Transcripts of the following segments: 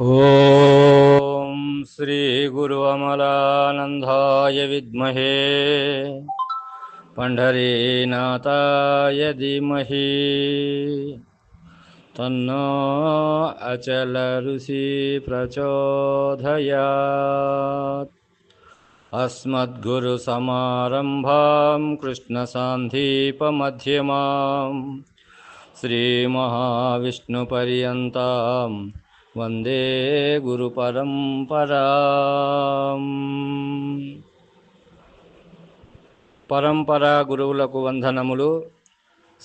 ॐ श्रीगुरुअमलानन्दाय विद्महे पण्ढरीनाथाय धीमहि। तन्नो अचलऋषि प्रचोदयात्। अस्मद्गुरुसमारम्भां कृष्णसान्धीपमध्यमाम् श्रीमहाविष्णुपर्यन्तां వందే గురు పరంపరా. పరంపరా గురువులకు వందనములు.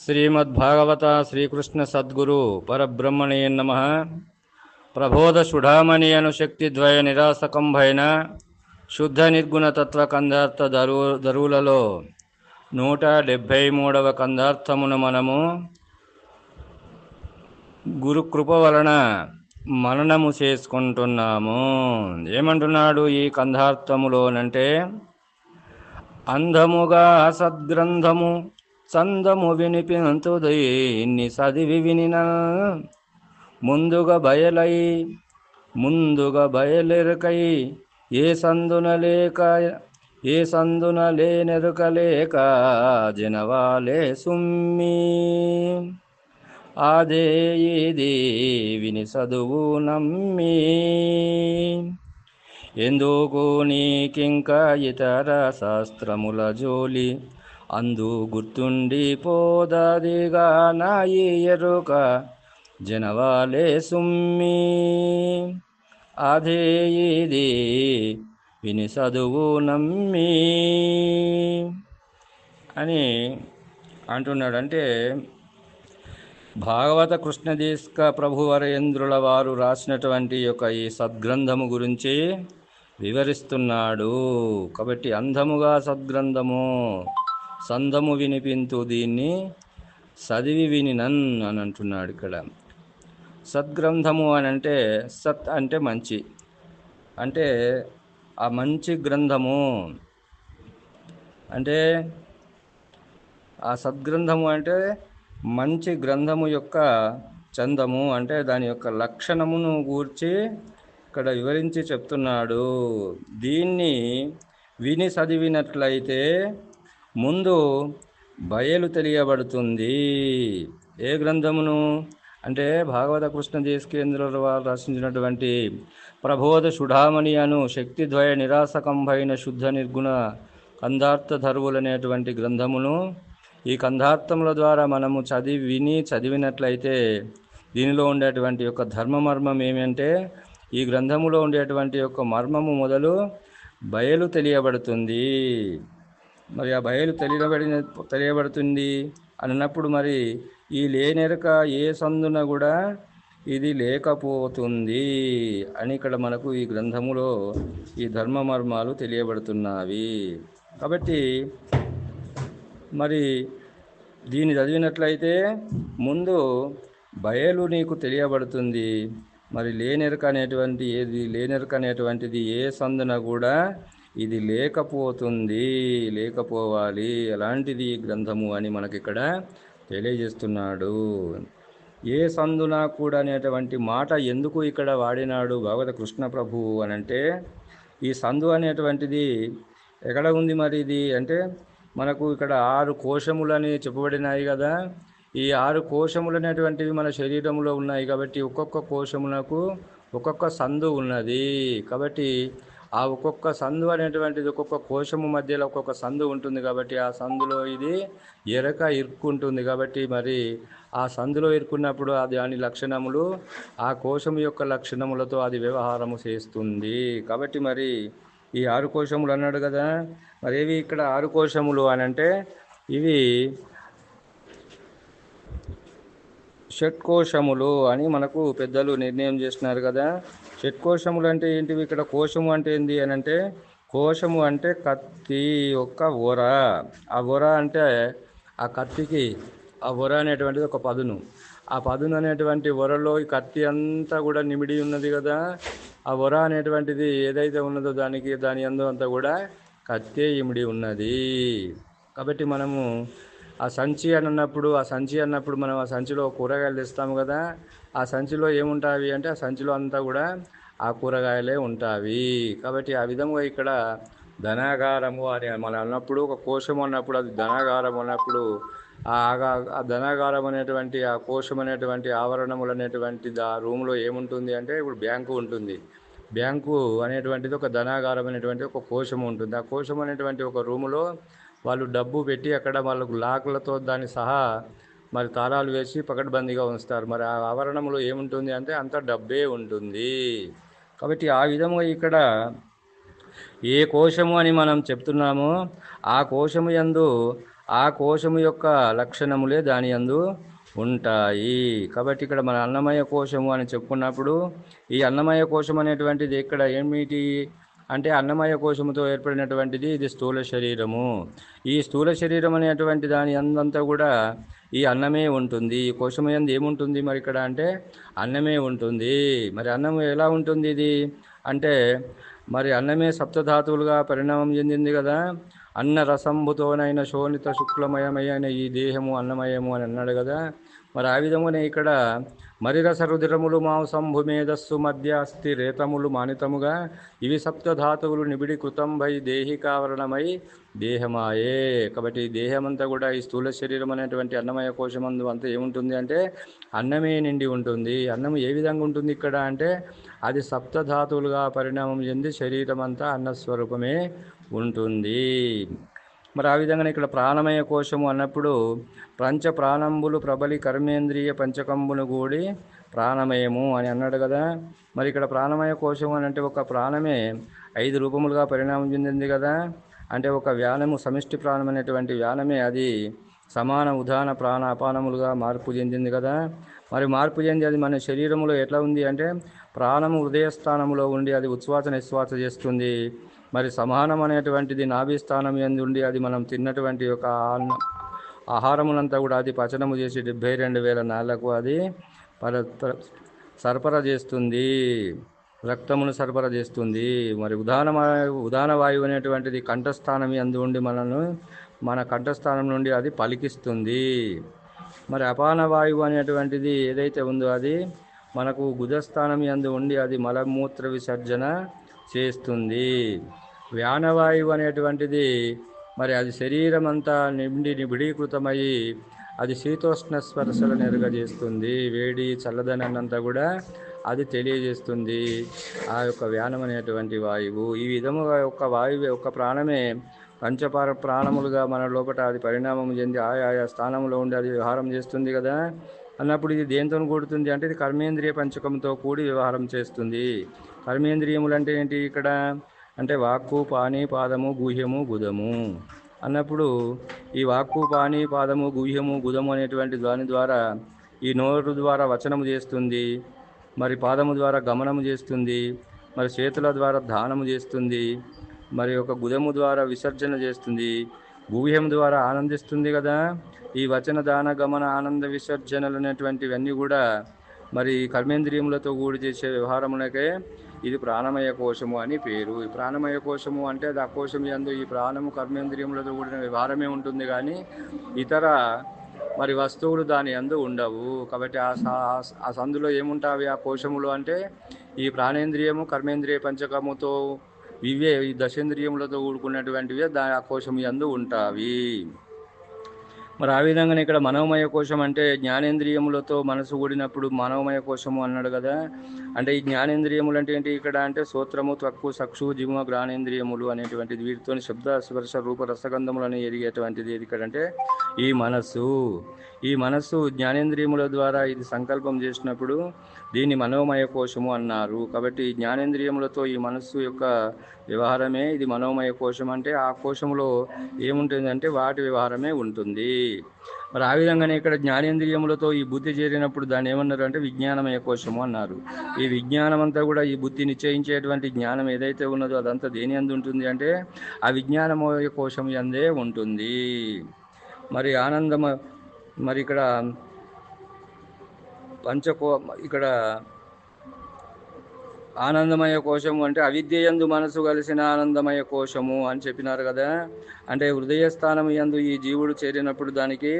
శ్రీమద్భాగవత శ్రీకృష్ణ సద్గురు పరబ్రహ్మణే నమ. ప్రబోధ సుఢామణి అను శక్తిద్వయ నిరాసకంభైన శుద్ధ నిర్గుణ తత్వ కందార్థ దరు దరువులలో నూట డెబ్భై మూడవ కందార్థమును మనము గురుకృప వలన మననము చేసుకుంటున్నాము. ఏమంటున్నాడు ఈ కంధార్థములోనంటే అంధముగా సద్గ్రంథము చందము వినిపింతుది ఇన్ని చదివి వినిన ముందుగా బయలై ముందుగా బయలెరుకై ఏ సందున లేక ఏ సందున లేనెరుక లేక జనవాలే సుమ్మి. అదే ఇది విని చదువు నమ్మి. ఎందుకు నీకింక ఇతర శాస్త్రముల జోలి? అందు గుర్తుండి పోదదిగా నాయి ఎరుక జనవాలే సుమ్మి. అదే ఇది విని చదువు నమ్మి. అని అంటున్నాడంటే భాగవత కృష్ణదేశక ప్రభువరేంద్రుల వారు రాసినటువంటి యొక్క ఈ సద్గ్రంథము గురించి వివరిస్తున్నాడు. కాబట్టి అంధముగా సద్గ్రంథము సందము వినిపింతు దీన్ని చదివి వినినన్ అని అంటున్నాడు ఇక్కడ. సద్గ్రంథము అని అంటే సత్ అంటే మంచి. అంటే ఆ మంచి గ్రంథము అంటే ఆ సద్గ్రంథము అంటే మంచి గ్రంథము యొక్క చందము అంటే దాని యొక్క లక్షణమును గూర్చి ఇక్కడ వివరించి చెప్తున్నాడు. దీన్ని విని చదివినట్లయితే ముందు బయలు తెలియబడుతుంది. ఏ గ్రంథమును? అంటే భాగవత కృష్ణ దేశకేంద్ర వారు రచించినటువంటి ప్రబోధ సుఢామణి అను శక్తిద్వయ నిరాసకంభైన శుద్ధ నిర్గుణ కందార్థ ధరువులనేటువంటి గ్రంథమును ఈ కంధార్థముల ద్వారా మనము చదివి విని చదివినట్లయితే దీనిలో ఉండేటువంటి యొక్క ధర్మ మర్మం ఏమంటే ఈ గ్రంథములో ఉండేటువంటి యొక్క మర్మము మొదలు బయలు తెలియబడుతుంది. మరి ఆ బయలు తెలియబడిన తెలియబడుతుంది అన్నప్పుడు మరి ఈ లేనెరక ఏ సందున కూడా ఇది లేకపోతుంది అని ఇక్కడ మనకు ఈ గ్రంథములో ఈ ధర్మ మర్మాలు తెలియబడుతున్నవి. కాబట్టి మరి దీన్ని చదివినట్లయితే ముందు బయలు నీకు తెలియబడుతుంది. మరి లేనెరక అనేటువంటి ఏది లేనెరక అనేటువంటిది ఏ సందున కూడా ఇది లేకపోతుంది లేకపోవాలి అలాంటిది ఈ గ్రంథము అని మనకిక్కడ తెలియజేస్తున్నాడు. ఏ సందున కూడా అనేటువంటి మాట ఎందుకు ఇక్కడ వాడినాడు భగవత కృష్ణ ప్రభువు అని అంటే ఈ సందు అనేటువంటిది ఎక్కడ ఉంది మరి ఇది అంటే మనకు ఇక్కడ ఆరు కోశములని చెప్పబడినాయి కదా. ఈ ఆరు కోశములు అనేటువంటివి మన శరీరంలో ఉన్నాయి కాబట్టి ఒక్కొక్క కోశమునకు ఒక్కొక్క సందు ఉన్నది. కాబట్టి ఆ ఒక్కొక్క సందు అనేటువంటిది ఒక్కొక్క కోశము మధ్యలో ఒక్కొక్క సందు ఉంటుంది కాబట్టి ఆ సందులో ఇది ఎరక ఇరుక్కుంటుంది కాబట్టి మరి ఆ సందులో ఇరుక్కున్నప్పుడు అది దాని లక్షణములు ఆ కోశము యొక్క లక్షణములతో అది వ్యవహారము చేస్తుంది. కాబట్టి మరి ఈ ఆరు కోశములు అన్నాడు కదా. మరి ఏవి ఇక్కడ ఆరు కోశములు అని అంటే ఇవి షట్కోశములు అని మనకు పెద్దలు నిర్ణయం చేస్తున్నారు కదా. షట్కోశములు అంటే ఏంటివి? ఇక్కడ కోశము అంటే ఏంటి అని అంటే కోశము అంటే కత్తి యొక్క ఒర ఆ ఒర అంటే ఆ కత్తికి ఆ ఒర అనేటువంటిది ఒక పదును. ఆ పదును అనేటువంటి ఒరలో ఈ కత్తి అంతా కూడా నిమిడి ఉన్నది కదా. ఆ వర అనేటువంటిది ఏదైతే ఉన్నదో దానికి దాని అందు అంతా కూడా కత్తే ఇమిడి ఉన్నది. కాబట్టి మనము ఆ సంచి అని అన్నప్పుడు ఆ సంచి అన్నప్పుడు మనం ఆ సంచిలో కూరగాయలు తెస్తాము కదా ఆ సంచిలో ఏముంటావి అంటే ఆ సంచిలో అంతా కూడా ఆ కూరగాయలే ఉంటావి. కాబట్టి ఆ విధంగా ఇక్కడ ధనాగారము అని మనం అన్నప్పుడు ఒక కోశం అన్నప్పుడు అది ధనాగారం అన్నప్పుడు ఆ ధనాగారం అనేటువంటి ఆ కోశం అనేటువంటి ఆవరణములు అనేటువంటి ఆ రూమ్లో ఏముంటుంది అంటే ఇప్పుడు బ్యాంకు ఉంటుంది. బ్యాంకు అనేటువంటిది ఒక ధనాగారం అనేటువంటి ఒక కోశం ఉంటుంది. ఆ కోశం అనేటువంటి ఒక రూములో వాళ్ళు డబ్బు పెట్టి అక్కడ వాళ్ళకు లాకులతో దాన్ని సహా మరి తాళాలు వేసి పకడ్బందీగా ఉంచుతారు. మరి ఆ ఆవరణంలో ఏముంటుంది అంటే అంత డబ్బే ఉంటుంది. కాబట్టి ఆ విధంగా ఇక్కడ ఏ కోశము అని మనం చెప్తున్నామో ఆ కోశము యందు ఆ కోశము యొక్క లక్షణములే దాని యందు ఉంటాయి. కాబట్టి ఇక్కడ మన అన్నమయ కోశము అని చెప్పుకున్నప్పుడు ఈ అన్నమయ కోశం అనేటువంటిది ఇక్కడ ఏమిటి అంటే అన్నమయ కోశముతో ఏర్పడినటువంటిది ఇది స్థూల శరీరము. ఈ స్థూల శరీరం అనేటువంటి దాని అందంతా కూడా ఈ అన్నమే ఉంటుంది. ఈ కోశం ఎందు ఏముంటుంది మరి ఇక్కడ అంటే అన్నమే ఉంటుంది. మరి అన్నం ఎలా ఉంటుంది ఇది? అంటే మరి అన్నమే సప్తధాతువులుగా పరిణామం చెందింది కదా. అన్న రసంభుతోనైన శోణిత శుక్లమయమైన ఈ దేహము అన్నమయము అని అన్నాడు కదా. మరి ఆ విధమునే ఇక్కడ మరిరస రుధిరములు మాంసంభు మేధస్సు మధ్య అస్థి రేతములు మానితముగా ఇవి సప్తధాతువులు నిబిడి కృతంభై దేహికావరణమై దేహమాయే. కాబట్టి ఈ దేహమంతా కూడా ఈ స్థూల శరీరం అనేటువంటి అన్నమయ కోశమందు అంతా ఏముంటుంది అంటే అన్నమే నిండి ఉంటుంది. అన్నం ఏ విధంగా ఉంటుంది ఇక్కడ అంటే అది సప్తధాతువులుగా పరిణామం చెంది శరీరం అంతా అన్నస్వరూపమే ఉంటుంది. మరి ఆ విధంగా ఇక్కడ ప్రాణమయ కోశము అన్నప్పుడు పంచ ప్రాణంబులు ప్రబలి కర్మేంద్రియ పంచకంబును కూడి ప్రాణమయము అని అన్నాడు కదా. మరి ఇక్కడ ప్రాణమయ కోశం అని అంటే ఒక ప్రాణమే ఐదు రూపములుగా పరిణామం చెందింది కదా. అంటే ఒక వ్యానము సమిష్టి ప్రాణం అనేటువంటి వ్యానమే అది సమాన ఉదాహరణ ప్రాణ అపానములుగా మార్పు చెందింది కదా. మరి మార్పు చెంది అది మన శరీరంలో ఎట్లా ఉంది అంటే ప్రాణము హృదయ స్థానంలో ఉండి అది ఉచ్ఛ్వాస నిశ్వాస చేస్తుంది. మరి సమానం అనేటువంటిది నాభిస్థానం ఎందుండి? ఎందు ఉండి అది మనం తిన్నటువంటి ఒక ఆహారమునంతా కూడా అది పచనము చేసి డెబ్బై రెండు వేల నాళ్ళకు అది పర సరఫరా చేస్తుంది. రక్తమును సరఫరా చేస్తుంది. మరి ఉదాహరణ ఉదాహరణ వాయువు అనేటువంటిది కంఠస్థానం ఎందు ఉండి మనను? మన కంఠస్థానం నుండి అది పలికిస్తుంది. మరి అపాన వాయువు అనేటువంటిది ఏదైతే ఉందో అది మనకు గుదస్థానం యందు ఉండి అది మలమూత్ర విసర్జన చేస్తుంది. వ్యానవాయువు అనేటువంటిది మరి అది శరీరం అంతా నిండి నిబిడీకృతమయ్యి అది శీతోష్ణ స్పర్శలు నెరగజేస్తుంది. వేడి చల్లదనంతా కూడా అది తెలియజేస్తుంది. ఆ యొక్క వ్యానం అనేటువంటి వాయువు. ఈ విధముగా యొక్క వాయువు యొక్క ప్రాణమే పంచపార ప్రాణములుగా మన లోపల అది పరిణామం చెంది ఆయా ఆయా స్థానంలో ఉండి అది వ్యవహారం చేస్తుంది కదా. అన్నప్పుడు ఇది దేంతో కూడుతుంది అంటే ఇది కర్మేంద్రియ పంచకంతో కూడి వ్యవహారం చేస్తుంది. కర్మేంద్రియములు అంటే ఏంటి ఇక్కడ? అంటే వాక్కు పాని పాదము గుహ్యము గుదము. అన్నప్పుడు ఈ వాక్కు పాని పాదము గుహ్యము గుదము అనేటువంటి దాని ద్వారా ఈ నోరు ద్వారా వచనము చేస్తుంది మరి పాదము ద్వారా గమనము చేస్తుంది మరి చేతుల ద్వారా దానము చేస్తుంది మరి ఒక గుదము ద్వారా విసర్జన చేస్తుంది. గుహ్యం ద్వారా ఆనందిస్తుంది కదా. ఈ వచన దాన గమన ఆనంద విసర్జనలు అనేటువంటివన్నీ కూడా మరి కర్మేంద్రియములతో కూడి చేసే వ్యవహారమునకే ఇది ప్రాణమయ కోశము అని పేరు. ఈ ప్రాణమయ కోశము అంటే ఆ కోశం యందు ఈ ప్రాణము కర్మేంద్రియములతో కూడిన వ్యవహారమే ఉంటుంది కానీ ఇతర మరి వస్తువులు దాని యందు ఉండవు. కాబట్టి ఆ స- ఆ సందులో ఏముంటావి ఆ కోశములు అంటే ఈ ప్రాణేంద్రియము కర్మేంద్రియ పంచకముతో ఇవే ఈ దశేంద్రియములతో కూడుకున్నటువంటివే దా ఆ కోశము యందు ఉంటావి. మరి ఆ విధంగానే ఇక్కడ మనోమయ కోశం అంటే జ్ఞానేంద్రియములతో మనసు కూడినప్పుడు మనోమయ కోశము అన్నాడు కదా. అంటే ఈ జ్ఞానేంద్రియములు అంటే ఏంటి? ఇక్కడ అంటే సూత్రము త్వక్కు సక్షు జిమ గ్రానేంద్రియములు అనేటువంటిది వీటితో శబ్ద స్పర్శ రూప రసగంధములను ఎరిగేటువంటిది ఏది ఇక్కడ అంటే? ఈ మనస్సు. ఈ మనస్సు జ్ఞానేంద్రియముల ద్వారా ఇది సంకల్పం చేసినప్పుడు దీన్ని మనోమయ కోశము అన్నారు. కాబట్టి జ్ఞానేంద్రియములతో ఈ మనస్సు యొక్క వ్యవహారమే ఇది మనోమయ కోశం అంటే ఆ కోశములో ఏముంటుందంటే వాటి వ్యవహారమే ఉంటుంది. మరి ఆ విధంగానే ఇక్కడ జ్ఞానేంద్రియములతో ఈ బుద్ధి చేరినప్పుడు దాన్ని ఏమన్నారు అంటే విజ్ఞానమయ కోశము అన్నారు. ఈ విజ్ఞానం అంతా కూడా ఈ బుద్ధి నిశ్చయించేటువంటి జ్ఞానం ఏదైతే ఉన్నదో అదంతా దేని అందు ఉంటుంది అంటే ఆ విజ్ఞానమయ కోశం అందే ఉంటుంది. మరి ఆనందమ మరి ఇక్కడ పంచకో ఇక్కడ ఆనందమయ కోశము అంటే అవిద్య యందు మనసు కలిసిన ఆనందమయ కోశము అని చెప్పినారు కదా. అంటే హృదయస్థానం యందు ఈ జీవుడు చేరినప్పుడు దానికి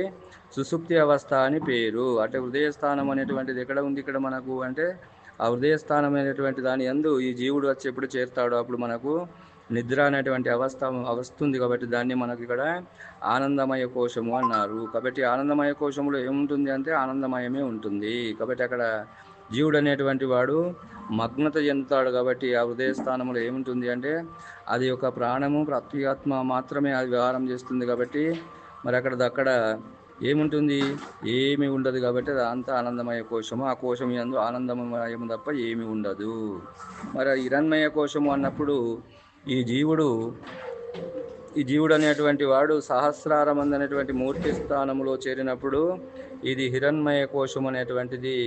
సుసుప్తి అవస్థ అని పేరు. అంటే హృదయస్థానం అనేటువంటిది ఎక్కడ ఉంది ఇక్కడ మనకు? అంటే ఆ హృదయస్థానం అనేటువంటి దాని యందు ఈ జీవుడు వచ్చి ఎప్పుడు చేరుతాడో. అప్పుడు మనకు నిద్ర అనేటువంటి అవస్థ వస్తుంది కాబట్టి దాన్ని మనకి ఇక్కడ ఆనందమయ కోశము అన్నారు. కాబట్టి ఆనందమయ కోశంలో ఏముంటుంది అంటే ఆనందమయమే ఉంటుంది. కాబట్టి అక్కడ జీవుడు అనేటువంటి వాడు మగ్నత చెందుతాడు కాబట్టి ఆ హృదయ స్థానంలో ఏముంటుంది అంటే అది ఒక ప్రాణము ప్రత్యాత్మ మాత్రమే అది వ్యవహారం చేస్తుంది కాబట్టి మరి అక్కడ అక్కడ ఏముంటుంది? ఏమి ఉండదు కాబట్టి అది అంత ఆనందమయ కోశము. ఆ కోశం ఎందు ఆనందమయము తప్ప ఏమి ఉండదు. మరి హిరణ్మయ కోశము అన్నప్పుడు ఈ జీవుడు ఈ జీవుడు అనేటువంటి వాడు సహస్రారం అనేటువంటి మూర్తి స్థానంలో చేరినప్పుడు ఇది హిరణ్మయ కోశం అనేటువంటిది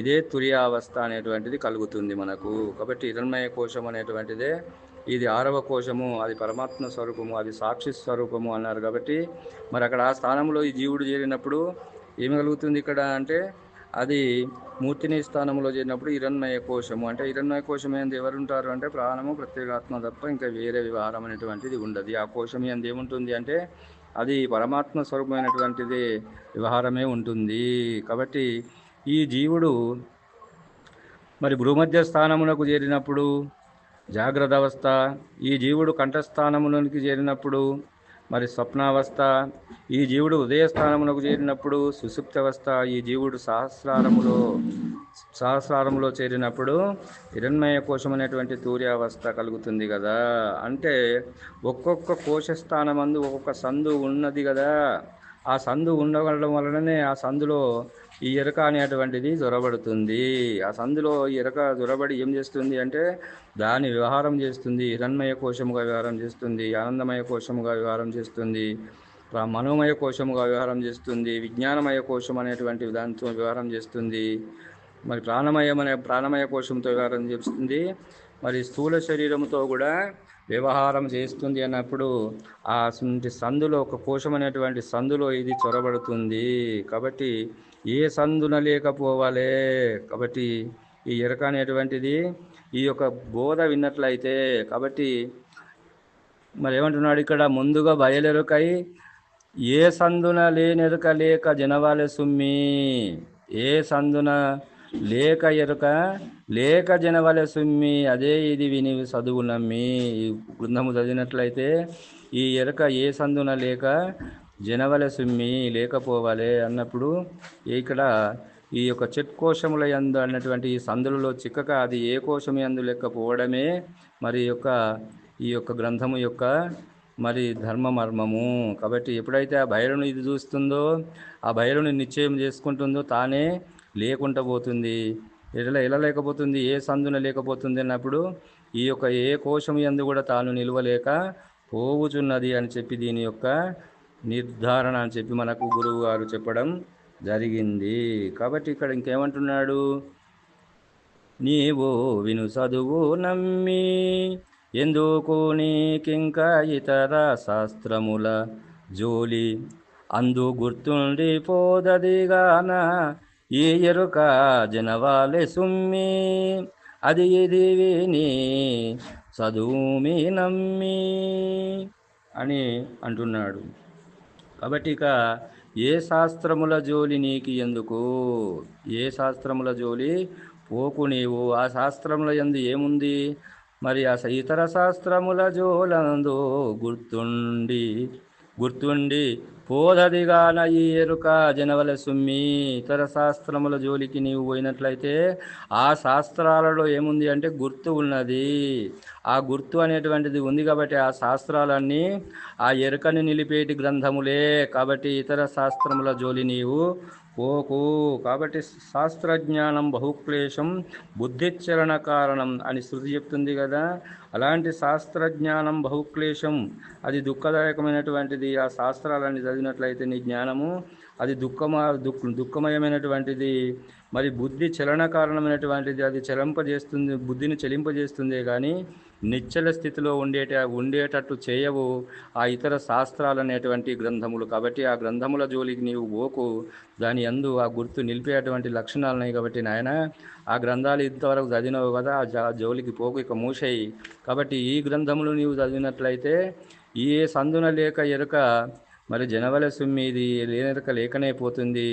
ఇదే తురియావస్థ అనేటువంటిది కలుగుతుంది మనకు. కాబట్టి హిరణ్మయ కోశం అనేటువంటిదే ఇది ఆరవ కోశము అది పరమాత్మ స్వరూపము అది సాక్షి స్వరూపము అన్నారు కాబట్టి మరి అక్కడ ఆ స్థానంలో ఈ జీవుడు చేరినప్పుడు ఏమి కలుగుతుంది ఇక్కడ అంటే అది మూర్తిని స్థానంలో చేరినప్పుడు హిరణ్మయ కోశము. అంటే హిరణ్మయ కోశం ఏంది ఎవరు ఉంటారు అంటే ప్రాణము ప్రత్యేగాత్మ తప్ప ఇంకా వేరే వ్యవహారం అనేటువంటిది ఉండదు. ఆ కోశం ఏంది ఏముంటుంది అంటే అది పరమాత్మ స్వరూపమైనటువంటిది వ్యవహారమే ఉంటుంది. కాబట్టి ఈ జీవుడు మరి భూమధ్య స్థానమునకు చేరినప్పుడు జాగ్రత్త అవస్థ ఈ జీవుడు కంఠస్థానములోనికి చేరినప్పుడు మరి స్వప్నావస్థ ఈ జీవుడు ఉదయస్థానమునకు చేరినప్పుడు సుసుప్త అవస్థ ఈ జీవుడు సహస్రారములో సహస్రారంలో చేరినప్పుడు హిరణ్మయ కోశం అనేటువంటి తూర్యావస్థ కలుగుతుంది కదా. అంటే ఒక్కొక్క కోశస్థానమందు ఒక్కొక్క సందు ఉన్నది కదా. ఆ సందు ఉండగలడం వలననే ఆ సందులో ఈ ఎరక అనేటువంటిది దొరబడుతుంది ఆ సందులో ఈ ఎరక దొరబడి ఏం చేస్తుంది అంటే దాని వ్యవహారం చేస్తుంది హిరణ్మయ కోశముగా వ్యవహారం చేస్తుంది ఆనందమయ కోశముగా వ్యవహారం చేస్తుంది మనోమయ కోశముగా వ్యవహారం చేస్తుంది విజ్ఞానమయ కోశం అనేటువంటి దాంతో వ్యవహారం చేస్తుంది. మరి ప్రాణమయం అనే ప్రాణమయ కోశంతో వ్యవహారం చేస్తుంది. మరి స్థూల శరీరంతో కూడా వ్యవహారం చేస్తుంది అన్నప్పుడు ఆ సందులో ఒక కోశం అనేటువంటి సందులో ఇది చొరబడుతుంది. కాబట్టి ఏ సందున లేకపోవాలే. కాబట్టి ఈ ఎరక అనేటువంటిది ఈ యొక్క బోధ విన్నట్లయితే కాబట్టి మరి ఏమంటున్నాడు ఇక్కడ? ముందుగా బయలెరుకై ఏ సందున లేనెరుక లేక జనవాలె సుమ్మి ఏ సందున లేక ఎరుక లేక జనవల సుమ్మి అదే ఇది విని చదువు నమ్మి. ఈ బృందము చదివినట్లయితే ఈ ఎరుక ఏ సందున లేక జనవల సుమ్మి లేకపోవాలే అన్నప్పుడు ఇక్కడ ఈ యొక్క చెట్ కోశముల యందు అన్నటువంటి ఈ సందులలో చిక్కక అది ఏ కోశం యందు లేకపోవడమే మరి యొక్క ఈ యొక్క గ్రంథము యొక్క మరి ధర్మ మర్మము కాబట్టి ఎప్పుడైతే ఆ భైరుని ఇది చూస్తుందో ఆ భైరుని నిశ్చయం చేసుకుంటుందో తానే లేకుండా పోతుంది. ఇలా ఎలా లేకపోతుంది ఏ సందున లేకపోతుంది అన్నప్పుడు ఈ యొక్క ఏ కోశం ఎందు కూడా తాను నిలవలేక పోవుచున్నది అని చెప్పి దీని యొక్క నిర్ధారణ అని చెప్పి మనకు గురువు గారు చెప్పడం జరిగింది. కాబట్టి ఇక్కడ ఇంకేమంటున్నాడు? నీవు విను చదువు నమ్మి ఎందుకు నీకింక ఇతర శాస్త్రముల జోలి? అందు గుర్తుండి పోదదిగాన ఈ ఎరుక జనవాలి సుమ్మి అది ఇది విని చదువుమి నమ్మి అని అంటున్నాడు. కాబట్టి ఇక ఏ శాస్త్రముల జోలి నీకు ఎందుకు? ఏ శాస్త్రముల జోలి? పోకు నీవు. ఆ శాస్త్రముల ఎందు ఏముంది? మరి ఆ ఇతర శాస్త్రముల జోలందు గుర్తుండి గుర్తుండి పోదదిగాన ఈ ఎరుక జనవల సుమ్మి. ఇతర శాస్త్రముల జోలికి నీవు పోయినట్లయితే ఆ శాస్త్రాలలో ఏముంది అంటే గుర్తు ఉన్నది. ఆ గుర్తు అనేటువంటిది ఉంది కాబట్టి ఆ శాస్త్రాలన్నీ ఆ ఎరుకని నిలిపేటి గ్రంథములే. కాబట్టి ఇతర శాస్త్రముల జోలి నీవు పోకు కాబట్టి శాస్త్రజ్ఞానం బహుక్లేశం బుద్ధిచరణ కారణం అని శృతి చెప్తుంది కదా. అలాంటి శాస్త్రజ్ఞానం బహుక్లేశం అది దుఃఖదాయకమైనటువంటిది. ఆ శాస్త్రాలన్నీ చదివినట్లయితే నీ జ్ఞానము అది దుఃఖమ దుఃఖ దుఃఖమయమైనటువంటిది. మరి బుద్ధి చలన కారణమైనటువంటిది అది చలింపజేస్తుంది బుద్ధిని చలింపజేస్తుందే కానీ నిశ్చల స్థితిలో ఉండేట ఉండేటట్టు చేయవు ఆ ఇతర శాస్త్రాలు అనేటువంటి గ్రంథములు. కాబట్టి ఆ గ్రంథముల జోలికి నీవు పోకు. దాని అందు ఆ గుర్తు నిలిపేటువంటి లక్షణాలు ఉన్నాయి కాబట్టి నాయన ఆ గ్రంథాలు ఇంతవరకు చదివినవు కదా ఆ జా- జోలికి పోకు ఇక మూసేయి. కాబట్టి ఈ గ్రంథములు నీవు చదివినట్లయితే ఈ సందున లేక ఎరుక మరి జనవల సుమ్మిది లేనక లేకనే పోతుంది.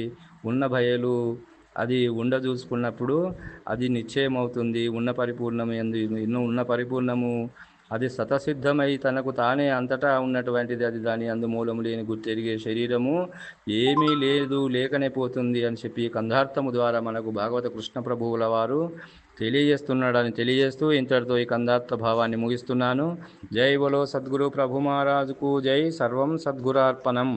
ఉన్న భయలు అది ఉండ చూసుకున్నప్పుడు అది నిశ్చయమవుతుంది. ఉన్న పరిపూర్ణము ఎందు ఎన్నో ఉన్న పరిపూర్ణము అది సతసిద్ధమై తనకు తానే అంతటా ఉన్నటువంటిది. అది దాని అందుమూలము లేని గుర్తెరిగే శరీరము ఏమీ లేదు. లేకనే పోతుంది అని చెప్పి కంధార్థము ద్వారా మనకు భాగవత కృష్ణ ప్రభువుల వారు తెలియజేస్తున్నాడని తెలియజేస్తూ ఇంతటితో ఈ కందార్త భావాన్ని ముగిస్తున్నాను. జై బలో సద్గురు ప్రభు మహారాజుకు జై. సర్వం సద్గురార్పణం.